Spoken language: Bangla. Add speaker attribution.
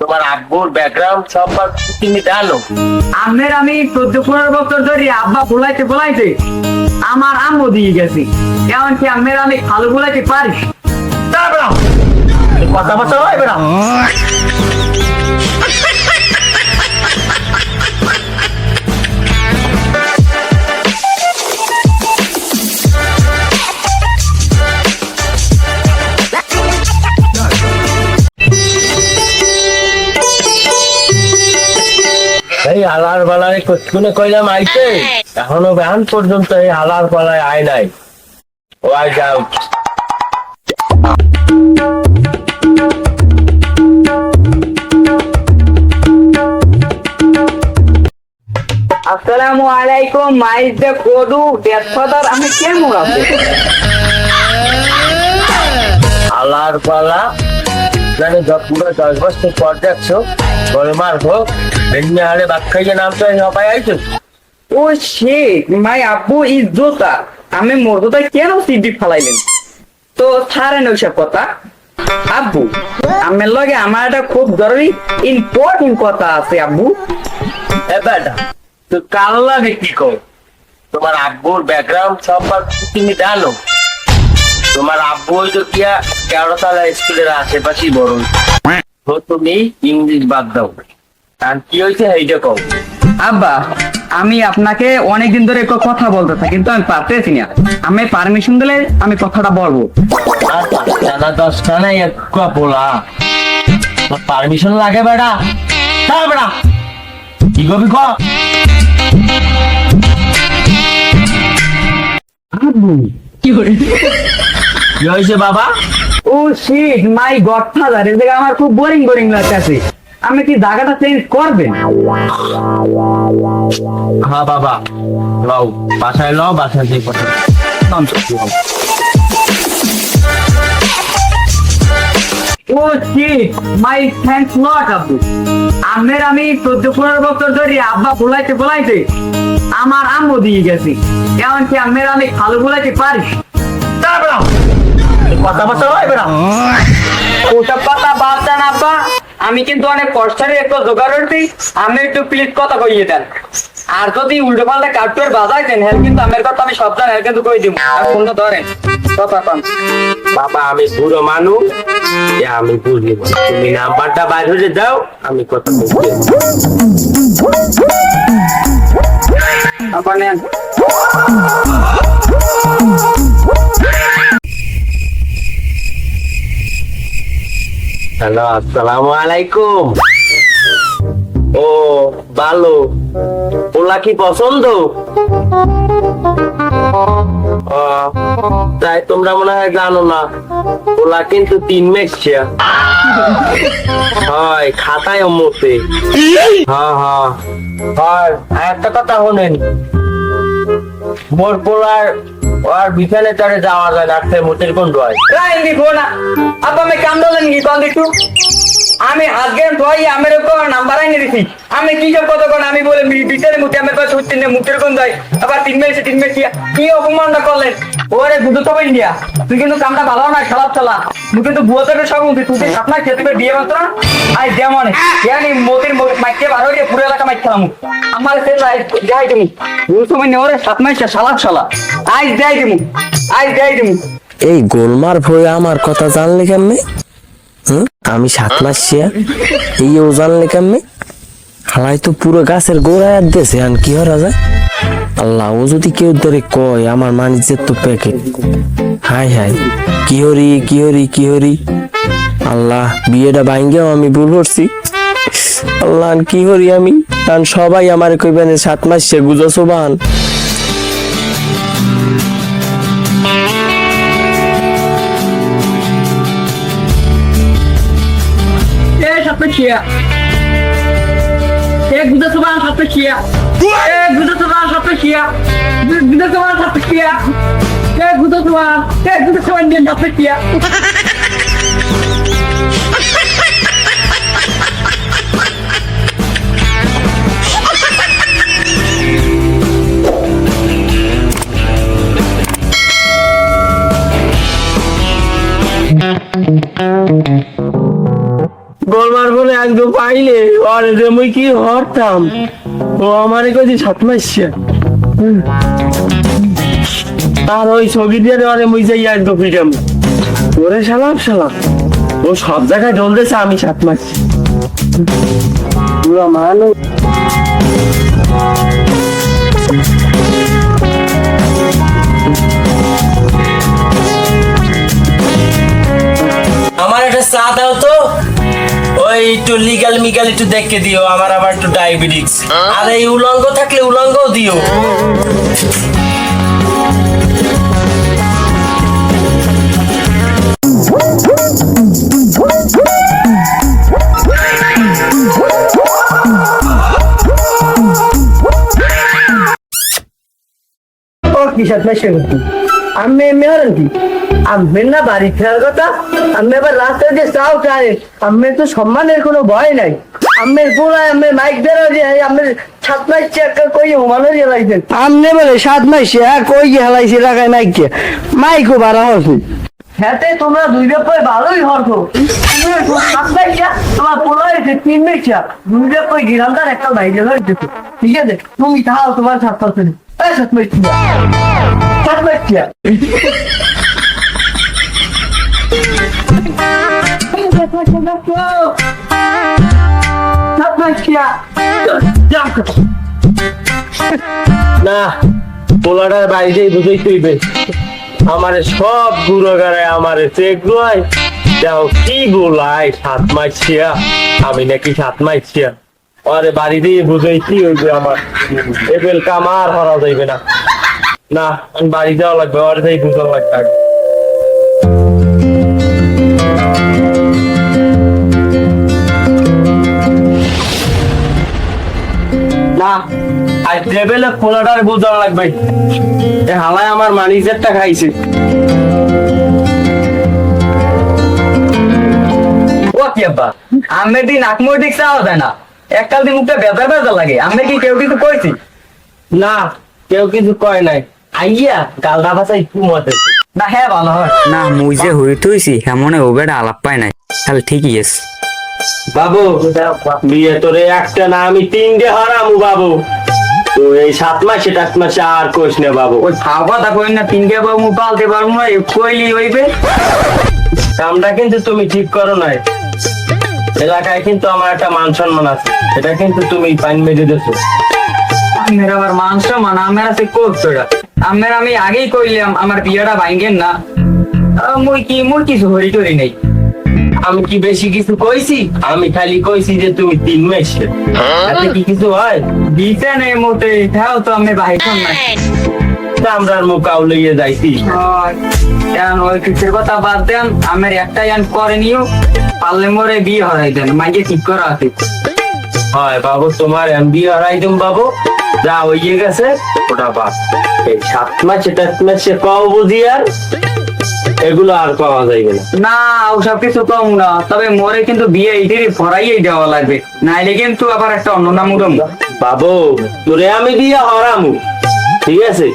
Speaker 1: তোমার আব্বুর ব্যাকগ্রাউন্ড সম্পর্কে তুমি জানো।
Speaker 2: আমের আমি চোদ্দ পনেরো বছর ধরে আব্বা বোলাইতে বোলাইতে আমার আম্মু দিয়ে গেছি। কি আমের আমি ভালো বোলাইতে পারি।
Speaker 1: তারপর কথা বলতে হয় বেড়া এই হালার বেলায় কতক্ষণে কইলাম আইতে এখনও ব্যান পর্যন্ত এই হালার বেলায় আয় নাই। ও আই যাও।
Speaker 2: আসসালামু আলাইকুম মাইজ দে কোডু ডেথফাদার আমি কেমন আছি?
Speaker 1: হালার পালা জানি যত পুরো দশ বছর পর দেখছ গোলমার হোক এমনি হারে বাদ নাম তো সবাই আইছো।
Speaker 2: ও শেখ মাই আব্বু ইজ জোতা আমি মর্দতা কেন সিডি ফালাইলেন? তো ছাড়েন ওইসব কথা। আব্বু আমের লগে আমার একটা খুব জরুরি ইম্পর্টেন্ট কথা আছে আব্বু।
Speaker 1: তো কাল লাগে কি কর তোমার আব্বুর ব্যাকগ্রাউন্ড সম্পর্কে তুমি জানো। তোমার আব্বু ওই তো কিয়া কেরোতলা স্কুলের আশেপাশেই বড়। তো তুমি ইংলিশ বাদ দাও। আর কি হয়েছে? এইটা কও।
Speaker 2: আব্বা আমি আপনাকে অনেকদিন ধরে একটা কথা বলতে থাকি কিন্তু আমি পারতেছি না। আমি পারমিশন দিলে আমি কথাটা বলব।
Speaker 1: আর পাঁচটা না দশটা এক বলা। পারমিশন লাগে বেটা? হ্যাঁ বেটা। কি করবি ক কি হয়েছে বাবা?
Speaker 2: ও শিট মাই গডফাদার এই জায়গা আমার খুব বোরিং বোরিং লাগতেছে। আমি কি জায়গাটা চেঞ্জ করবেন?
Speaker 1: হ্যাঁ বাবা। লও বাসায় লও বাসায় যে কথা
Speaker 2: ও শিট মাই থ্যাঙ্কস লট আব্বু। আমের আমি চোদ্দ পনেরো বছর ধরে আব্বা বলাইতে বলাইতে আমার আম্মু দিয়ে গেছি। এমনকি আমের আমি খালু বলাইতে পারি।
Speaker 1: কথা বলতে হয় বেড়া
Speaker 2: ওসব কথা বাদ আমি কিন্তু অনেক কষ্টের একটু জোগাড় করছি। আমি একটু প্লিজ কথা কইয়ে দেন। আর যদি উল্টো পাল্টা কাটুয়ার বাজাই দেন হেল কিন্তু আমের কথা আমি সব জানি হেল কিন্তু কই দিব। আর ফোনটা ধরেন কথা কন।
Speaker 1: বাবা আমি বুড়ো মানুষ। আমি বুঝলি। তুমি নাম্বারটা বাইর হয়ে দাও আমি কথা বলছি।
Speaker 2: আবার
Speaker 1: হ্যালো আসসালামু আলাইকুম ও ভালো ওলা কি পছন্দ? তাই তোমরা মনে হয় জানো না ওলা কিন্তু তিন মেক্সিয়া হয়, খাতায় মতে হ্যাঁ। হয়, আর একটা কথা শোনেন। মোর পোলার আর বিছানে চড়ে যাওয়া যায় ডাক্তার মোটের কোন হয়
Speaker 2: রাইন দি ফোন আব্বা আমি কাম দলেন কি? কন একটু আমি হাত গেম আমের উপর নাম্বার আইনে দিছি। আমি কি সব কথা কোন, আমি বলে বিচারে মুখে আমার পাশে হচ্ছে না মুখের কোন যায় আবার তিন মেয়েছে তিন মেয়েছে কি অপমানটা করলেন? ওরে বুঝো তো ইন্ডিয়া তুই কিন্তু কামটা ভালো না, খারাপ চালা। তুই কিন্তু বুয়া থেকে সব তুই তুই খেতে পারে বিয়ে মাত্র আই যেমন ইয়ানি মোতির মাইকে বার হয়ে পুরো এলাকা মাইক খেলাম। আমার সে যাই তুমি। ভুল সময় নেওয়ারে সাত মাইছে শালাক শালা। আই যাই দিমু আই যাই দিমু।
Speaker 3: এই গোলমার ভয়ে আমার কথা জানলে কেমনে? আমি সাত মাস ছিয়া এই ও জানলে কেমনে? হালাই তো পুরো গাছের গোড়ায় আর দেশে আন কি হরা যায়? আল্লাহ ও যদি কেউ ধরে কয়, আমার মানিজ্যের তো প্যাকেট হাই হাই কি হরি কি হরি কি হরি? আল্লাহ, বিয়েটা ভাঙ্গেও আমি ভুল করছি। আল্লাহ, কি হরি আমি? কারণ সবাই আমার কইবেন সাত মাস সে গুজো সোবান
Speaker 2: Eh, siapa kia? Eh, guda sebarang satu kia. Eh, guda sebarang satu kia. Guda sebarang satu kia. Eh, guda sebarang. Eh, guda sebarang dia satu kia.
Speaker 1: গোলমার বলে তো পাইলে? আরে মুই কি হরতাম? ও আমারে কইছি সাত মাসছে আর ওই ছবি দিয়ে আরে মুই যাই আর তো ওরে সালাম সালাম ও সব জায়গায় ঢলতেছে আমি সাত মাস পুরো মানুষ। আমার একটা চা দাও তো। ওই একটু লিগাল মিগাল একটু দেখে দিও, আমার আবার একটু ডায়াবেটিস আর এই উলঙ্গ থাকলে উলঙ্গও দিও।
Speaker 2: ও, কি সাত মাস করছি আমি এমনি হলেন কি? আমি না বাড়ি ফেরার কথা? আমি এবার রাস্তায় যে চাও চাই আমি তো সম্মানের কোনো ভয় নাই। আমের পুরো আমি মাইক বেরো যে আমি সাত মাস চেক কই হোমানো যে লাইছেন আমনে বলে সাত মাস হ্যাঁ কই হেলাইছি লাগাই মাইক মাইকও বাড়া হচ্ছে। হ্যাঁ তোমরা দুই ব্যাপারে ভালোই মাস তোমার হয়েছে তিন মাস দুই ব্যাপারে গিরামদার একটা বাইরে হয়েছে ঠিক আছে? তুমি তাও তোমার সাত পার্সেন্ট সাত মাস সাত মাস
Speaker 1: না, পোলাটার বাড়িতেই বুঝেই তুইবে আমারে সব গুঁড়ো গাড়ায় আমারে চেক রয় যাও, কি বলাই সাত মাস ছিয়া আমি নাকি সাত মাস ছিয়া আরে বাড়িতেই বুঝেই কি হইবে আমার। এবেল কামার হরা যাইবে না। না, আমি বাড়ি যাওয়া লাগবে ওর যাই বুঝা লাগবে আজ টেবিলে খোলাটার বুঝা লাগবে। এ হালায় আমার মানিজেরটা খাইছে।
Speaker 2: ও কি আব্বা আমি দিন আকমর দিক চাওয়া যায় না। এককাল দিন মুখটা বেজা বেজা লাগে। আমি কি কেউ কিছু কইছি?
Speaker 1: না কেউ কিছু কয় নাই। আইয়া গালদা ভাষায় ঘুমাতে
Speaker 2: না হ্যাঁ ভালো হয়।
Speaker 4: না মুই যে হই থইছি এমনে ও আলাপ পাই নাই। তাহলে ঠিকই আছে।
Speaker 1: বাবু, বিয়ে তোরে একটা না, আমি তিনটে হারামু বাবু। এই সাত আর বাবু।
Speaker 2: ওই খাওয়া কই না, তিনটে বাবু পালতে পারব না কইলি হইবে।
Speaker 1: কিন্তু তুমি ঠিক করো নাই। এলাকায় কিন্তু আমার একটা মান সম্মান আছে কিন্তু তুমি পাইন মেরে দিছো
Speaker 2: আমার আবার মান সম্মান, আমার আছে আমার আমি আগেই কইলাম, আমার বিয়েটা ভাঙ্গেন না। মুই কি মুই কিছু হরি টরি নেই।
Speaker 1: আমি কি বেশি কিছু কইছি? আমি খালি কইছি যে তুমি তিন মাস। এতে কি কিছু হয়?
Speaker 2: দিতে নেই মোটে হ্যাঁ তো আমি ভাইখন নাই।
Speaker 1: আমরার মুখাও লইয়ে যাইছি।
Speaker 2: এখন ওই কিছুর কথা বাদ দেন। আমার একটা ইয়ান করে নিও। পারলে মোরে বিয়ে হরাই দেন। মাইকে ঠিক করা আছে।
Speaker 1: হয় বাবু তোমার এমবি হারাই দিম বাবু। যা হইয়ে গেছে ওটা বাপ এই সাত মাস টাত মাসে কও বুঝি আর? এগুলো আর পাওয়া যাইবে না।
Speaker 2: ও সব কিছু কম না। তবে মোরে কিন্তু বিয়ে ইটির ফরাইয়েই দেওয়া লাগবে। নাইলে কিন্তু আবার একটা অন্য নাম উঠম
Speaker 1: বাবু তোরে আমি বিয়ে হরামু। ঠিক আছে?